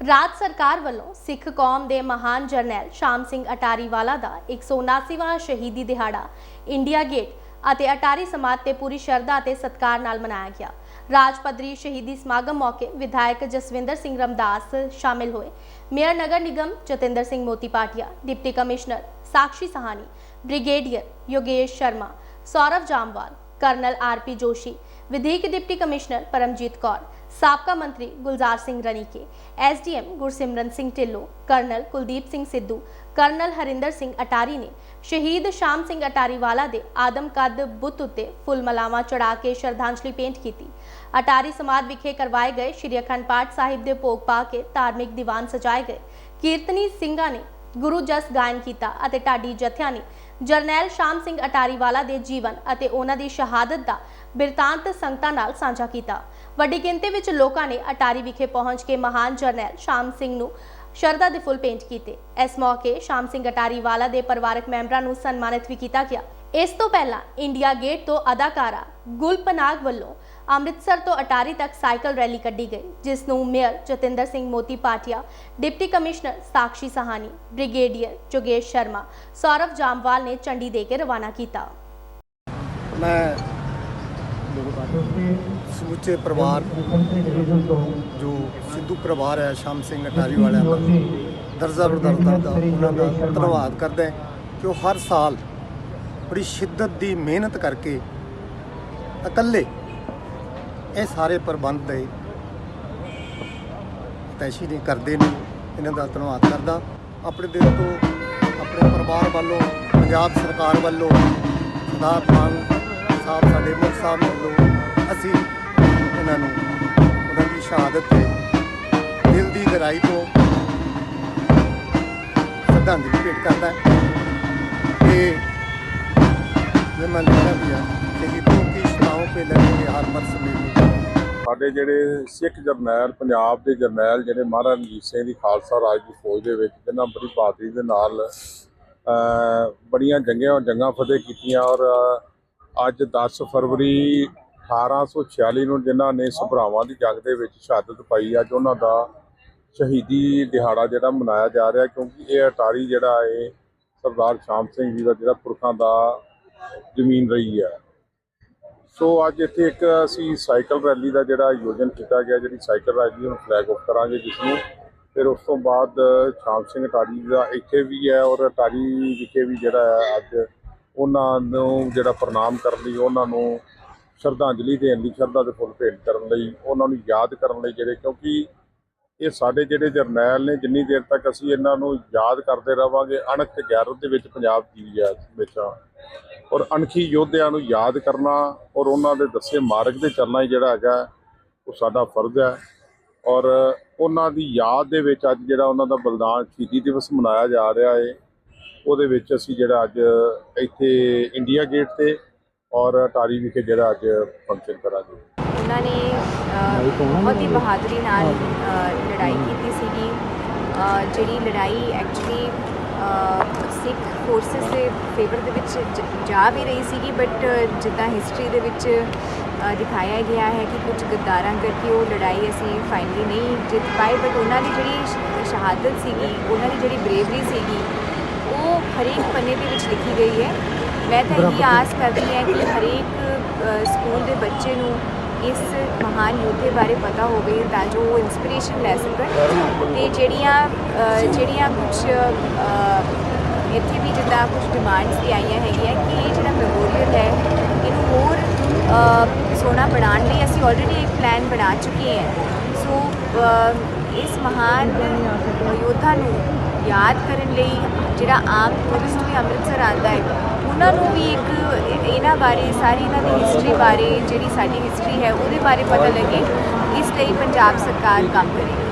ਰਾਜ ਸਰਕਾਰ ਵੱਲੋਂ ਸਿੱਖ ਕੌਮ ਦੇ ਮਹਾਨ ਜਰਨੈਲ ਸ਼ਾਮ ਸਿੰਘ ਅਟਾਰੀਵਾਲਾ ਦਾ 179ਵਾਂ ਸ਼ਹੀਦੀ ਦਿਹਾੜਾ ਇੰਡੀਆ ਗੇਟ ਅਤੇ ਅਟਾਰੀ ਸਮਾਜ ਤੇ ਪੂਰੀ ਸ਼ਰਧਾ ਅਤੇ ਸਤਿਕਾਰ ਨਾਲ ਮਨਾਇਆ ਗਿਆ। ਰਾਜ ਪੱਧਰੀ ਸ਼ਹੀਦੀ ਸਮਾਗਮ ਮੌਕੇ ਵਿਧਾਇਕ ਜਸਵਿੰਦਰ ਸਿੰਘ ਰਮਦਾਸ ਸ਼ਾਮਿਲ ਹੋਏ। ਮੇਅਰ ਨਗਰ ਨਿਗਮ Jatinder Singh Moti Patia deputy commissioner Sakshi Sahni, brigadier Yogesh Sharma, Saurav Jamwal, colonel RP Joshi ਵਿਧੀਕ deputy commissioner Paramjit Kaur ਸਾਬਕਾ ਮੰਤਰੀ Gulzar Singh Ranike SDM Gursimran Singh Dhillon colonel Kuldeep Singh Sidhu colonel Harinder Singh Attari ਨੇ ਸ਼ਹੀਦ ਸ਼ਾਮ ਸਿੰਘ ਅਟਾਰੀ ਵਾਲਾ ਦੇ ਆਦਮ ਕੱਦ ਬੁੱਤ ਉੱਤੇ ਫੁੱਲ ਮਲਾਵਾਂ ਚੜਾ ਕੇ ਸ਼ਰਧਾਂਜਲੀ ਭੇਂਟ ਕੀਤੀ ਅਟਾਰੀ ਸਮਾਜ ਵਿਖੇ ਕਰਵਾਏ ਗਏ ਸ਼੍ਰੀ ਅਖੰਡ ਪਾਠ ਸਾਹਿਬ ਦੇ ਭੋਗ ਪਾ ਕੇ ਧਾਰਮਿਕ ਦੀਵਾਨ ਸਜਾਏ ਗਏ ਕੀਰਤਨੀ ਸਿੰਘਾਂ ਨੇ ਗੁਰੂ ਜਸ ਗਾਇਨ ਕੀਤਾ ਅਤੇ ਢਾਡੀ ਜਥਿਆਂ ਨੇ ਜਰਨੈਲ ਸ਼ਾਮ ਸਿੰਘ ਅਟਾਰੀਵਾਲਾ ਦੇ ਜੀਵਨ ਅਤੇ ਉਹਨਾਂ ਦੀ ਸ਼ਹਾਦਤ ਦਾ ਬਿਰਤਾਂਤ ਸੰਗਤਾਂ ਨਾਲ ਸਾਂਝਾ ਕੀਤਾ। ਵੱਡੀ ਗਿਣਤੀ ਵਿੱਚ ਲੋਕਾਂ ਨੇ ਅਟਾਰੀ ਵਿਖੇ ਪਹੁੰਚ ਕੇ ਮਹਾਨ ਜਰਨੈਲ ਸ਼ਾਮ ਸਿੰਘ ਨੂੰ ਸ਼ਰਧਾ ਦੇ ਫੁੱਲ ਭੇਂਟ ਕੀਤੇ। ਇਸ ਮੌਕੇ ਸ਼ਾਮ ਸਿੰਘ ਅਟਾਰੀਵਾਲਾ ਦੇ ਪਰਿਵਾਰਕ ਮੈਂਬਰਾਂ ਨੂੰ ਸਨਮਾਨਿਤ ਵੀ ਕੀਤਾ ਗਿਆ। ਇਸ ਤੋਂ ਪਹਿਲਾਂ ਇੰਡੀਆ ਗੇਟ ਤੋਂ ਅਦਾਕਾਰਾ ਗੁਲਪਨਾਗ ਵੱਲੋਂ ਅੰਮ੍ਰਿਤਸਰ ਤੋਂ ਅਟਾਰੀ ਤੱਕ ਸਾਈਕਲ ਰੈਲੀ ਕੱਢੀ ਗਈ, ਜਿਸ ਨੂੰ mayor Jatinder Singh Moti Patia deputy commissioner Sakshi Sahni, brigadier ਜੋਗੇਸ਼ Sharma, Saurav Jamwal ਨੇ ਝੰਡੀ ਦੇ ਕੇ ਰਵਾਨਾ ਕੀਤਾ। ਮੈਂ ਸਮੁੱਚੇ ਪਰਿਵਾਰ ਜੋ ਸਿੱਧੂ ਪਰਿਵਾਰ ਹੈ, ਸ਼ਾਮ ਸਿੰਘ ਅਟਾਰੀ ਵਾਲਿਆਂ ਦਾ, ਦਰਜਾ ਬਰਦਰਦਾ ਦਾ, ਉਹਨਾਂ ਦਾ ਧੰਨਵਾਦ ਕਰਦਾ ਕਿ ਉਹ ਹਰ ਸਾਲ ਬੜੀ ਸ਼ਿੱਦਤ ਦੀ ਮਿਹਨਤ ਕਰਕੇ ਇਕੱਲੇ ਇਹ ਸਾਰੇ ਪ੍ਰਬੰਧ ਦੇ ਤੈਸ਼ੀ ਨੇ ਕਰਦੇ ਨੇ, ਇਹਨਾਂ ਦਾ ਧੰਨਵਾਦ ਕਰਦਾ। ਆਪਣੇ ਦਿਲ ਤੋਂ ਆਪਣੇ ਪਰਿਵਾਰ ਵੱਲੋਂ, ਪੰਜਾਬ ਸਰਕਾਰ ਵੱਲੋਂ, ਸਰਦਾਰ ਮਾਨ ਸਾਹਿਬ ਸਾਡੇ ਮੁੱਖ ਸਾਹਿਬ ਵੱਲੋਂ ਅਸੀਂ ਇਹਨਾਂ ਨੂੰ ਉਹਨਾਂ ਦੀ ਸ਼ਹਾਦਤ ਤੇ ਦਿਲ ਦੀ ਗਹਿਰਾਈ ਤੋਂ ਸ਼ਰਧਾਂਜਲੀ ਭੇਟ ਕਰਦਾ। ਹੈ ਤੇ ਮੈਂ ਲਿਖਿਆ ਵੀ ਹੈ ਕਿ ਹਿੱਤੋਂ ਕੀ ਸ਼ਰਾਉ ਪੇ ਸਾਡੇ ਜਿਹੜੇ ਸਿੱਖ ਜਰਨੈਲ, ਪੰਜਾਬ ਦੇ ਜਰਨੈਲ ਜਿਹੜੇ ਮਹਾਰਾਜ ਰਣਜੀਤ ਸਿੰਘ ਦੀ ਖਾਲਸਾ ਰਾਜ ਦੀ ਫੌਜ ਦੇ ਵਿੱਚ ਜਿਨ੍ਹਾਂ ਬੜੀ ਬਹਾਦਰੀ ਦੇ ਨਾਲ ਬੜੀਆਂ ਜੰਗਾਂ ਜੰਗਾਂ ਫਤਿਹ ਕੀਤੀਆਂ ਔਰ ਅੱਜ 10 ਫਰਵਰੀ 1846 ਨੂੰ ਜਿਨ੍ਹਾਂ ਨੇ ਸਭਰਾਵਾਂ ਦੀ ਜੰਗ ਦੇ ਵਿੱਚ ਸ਼ਹਾਦਤ ਪਾਈ, ਅੱਜ ਉਹਨਾਂ ਦਾ ਸ਼ਹੀਦੀ ਦਿਹਾੜਾ ਜਿਹੜਾ ਮਨਾਇਆ ਜਾ ਰਿਹਾ ਕਿਉਂਕਿ ਇਹ ਅਟਾਰੀ ਜਿਹੜਾ ਹੈ, ਸਰਦਾਰ ਸ਼ਾਮ ਸਿੰਘ ਜੀ ਦਾ ਜਿਹੜਾ ਪੁਰਖਾਂ ਦਾ ਜ਼ਮੀਨ ਰਹੀ ਹੈ। ਸੋ ਅੱਜ ਇੱਥੇ ਇੱਕ ਅਸੀਂ ਸਾਈਕਲ ਰੈਲੀ ਦਾ ਜਿਹੜਾ ਆਯੋਜਨ ਕੀਤਾ ਗਿਆ, ਜਿਹੜੀ ਸਾਈਕਲ ਰੈਲੀ ਨੂੰ ਫਲੈਗ ਆਫ ਕਰਾਂਗੇ ਜਿਸ ਨੂੰ ਫਿਰ ਉਸ ਤੋਂ ਬਾਅਦ, ਸ਼ਾਮ ਸਿੰਘ ਅਟਾਰੀ ਦਾ ਇੱਥੇ ਵੀ ਹੈ ਔਰ ਅਟਾਰੀ ਵਿਖੇ ਵੀ ਜਿਹੜਾ ਹੈ ਅੱਜ ਉਹਨਾਂ ਨੂੰ ਜਿਹੜਾ ਪ੍ਰਣਾਮ ਕਰਨ ਲਈ, ਉਹਨਾਂ ਨੂੰ ਸ਼ਰਧਾਂਜਲੀ ਦੇਣ ਲਈ, ਸ਼ਰਧਾ ਦੇ ਫੁੱਲ ਭੇਟ ਕਰਨ ਲਈ, ਉਹਨਾਂ ਨੂੰ ਯਾਦ ਕਰਨ ਲਈ ਜਿਹੜੇ, ਕਿਉਂਕਿ ਇਹ ਸਾਡੇ ਜਿਹੜੇ ਜਰਨੈਲ ਨੇ, ਜਿੰਨੀ ਦੇਰ ਤੱਕ ਅਸੀਂ ਇਹਨਾਂ ਨੂੰ ਯਾਦ ਕਰਦੇ ਰਵਾਂਗੇ, ਅਣਖ ਤੇ ਗੈਰਤ ਦੇ ਵਿੱਚ ਪੰਜਾਬ ਜੀ ਹੈ ਹਮੇਸ਼ਾ। ਔਰ ਅਣਖੀ ਯੋਧਿਆਂ ਨੂੰ ਯਾਦ ਕਰਨਾ ਔਰ ਉਹਨਾਂ ਦੇ ਦੱਸੇ ਮਾਰਗ ਤੇ ਚੱਲਣਾ ਹੀ ਜਿਹੜਾ ਹੈਗਾ, ਉਹ ਸਾਡਾ ਫਰਜ਼ ਹੈ। ਔਰ ਉਹਨਾਂ ਦੀ ਯਾਦ ਦੇ ਵਿੱਚ ਅੱਜ ਜਿਹੜਾ ਉਹਨਾਂ ਦਾ ਬਲਿਦਾਨ ਸ਼ਹੀਦੀ ਦਿਵਸ ਮਨਾਇਆ ਜਾ ਰਿਹਾ ਹੈ ਉਹਦੇ ਵਿੱਚ ਅਸੀਂ ਜਿਹੜਾ ਅੱਜ ਇੱਥੇ ਇੰਡੀਆ ਗੇਟ ਤੇ ਔਰ ਅਟਾਰੀ ਵਿਖੇ ਜਿਹੜਾ ਅੱਜ ਫੰਕਸ਼ਨ ਕਰਾਂਗੇ। ਉਹਨਾਂ ਨੇ ਬਹੁਤ ਹੀ ਬਹਾਦਰੀ ਨਾਲ ਲੜਾਈ ਕੀਤੀ ਸੀਗੀ। ਜਿਹੜੀ ਲੜਾਈ ਐਕਚੁਅਲੀ ਸਿੱਖ ਫੋਰਸਸ ਦੇ ਫੇਵਰ ਦੇ ਵਿੱਚ ਜ- ਵੀ ਰਹੀ ਸੀਗੀ ਬਟ ਜਿੱਦਾਂ ਹਿਸਟਰੀ ਦੇ ਵਿੱਚ ਦਿਖਾਇਆ ਗਿਆ ਹੈ ਕਿ ਕੁਝ ਗੱਦਾਰਾਂ ਕਰਕੇ ਉਹ ਲੜਾਈ ਅਸੀਂ ਫਾਈਨਲੀ ਨਹੀਂ ਜਿੱਤ ਪਾਏ ਬਟ ਉਹਨਾਂ ਦੀ ਜਿਹੜੀ ਸ਼ਹਾਦਤ ਸੀਗੀ ਉਹਨਾਂ ਦੀ ਜਿਹੜੀ ਬਰੇਵਰੀ ਸੀਗੀ ਉਹ ਹਰੇਕ ਪੰਨੇ ਦੇ ਵਿੱਚ ਲਿਖੀ ਗਈ ਹੈ। ਮੈਂ ਤਾਂ ਇਹੀ ਆਸ ਕਰਦੀ ਹਾਂ ਕਿ ਹਰੇਕ ਸਕੂਲ ਦੇ ਬੱਚੇ ਨੂੰ ਇਸ ਮਹਾਨ ਯੋਧੇ ਬਾਰੇ ਪਤਾ ਹੋਵੇ ਤਾਂ ਜੋ ਉਹ ਇਨਸਪੀਰੇਸ਼ਨ ਲੈ ਸਕਣ। ਤੇ ਜਿਹੜੀਆਂ ਜਿਹੜੀਆਂ ਕੁਝ ਇੱਥੇ ਵੀ ਜਿੱਦਾਂ ਕੁਝ ਡਿਮਾਂਡਸ ਵੀ ਆਈਆਂ ਹੈਗੀਆਂ ਕਿ ਇਹ ਜਿਹੜਾ ਮੈਮੋਰੀਅਲ ਹੈ ਇਹਨੂੰ ਹੋਰ ਅ, ਸੋਹਣਾ ਬਣਾਉਣ ਲਈ ਅਸੀਂ ਆਲਰੇਡੀ ਇੱਕ ਪਲਾਨ ਬਣਾ ਚੁੱਕੇ ਹਾਂ। ਸੋ ਇਸ ਮਹਾਨ ਯੋਧਾ ਨੂੰ ਯਾਦ ਕਰਨ ਲਈ ਜਿਹੜਾ ਆਮ ਟੂਰਿਸਟ ਵੀ ਅੰਮ੍ਰਿਤਸਰ ਆਉਂਦਾ ਹੈ, ਉਹਨਾਂ ਨੂੰ ਵੀ ਇੱਕ ਇਹਨਾਂ ਬਾਰੇ, ਸਾਰੀ ਇਹਨਾਂ ਦੀ ਹਿਸਟਰੀ ਬਾਰੇ, ਜਿਹੜੀ ਸਾਡੀ ਹਿਸਟਰੀ ਹੈ, ਉਹਦੇ ਬਾਰੇ ਪਤਾ ਲੱਗੇ, ਇਸ ਲਈ ਪੰਜਾਬ ਸਰਕਾਰ ਕੰਮ ਕਰੇ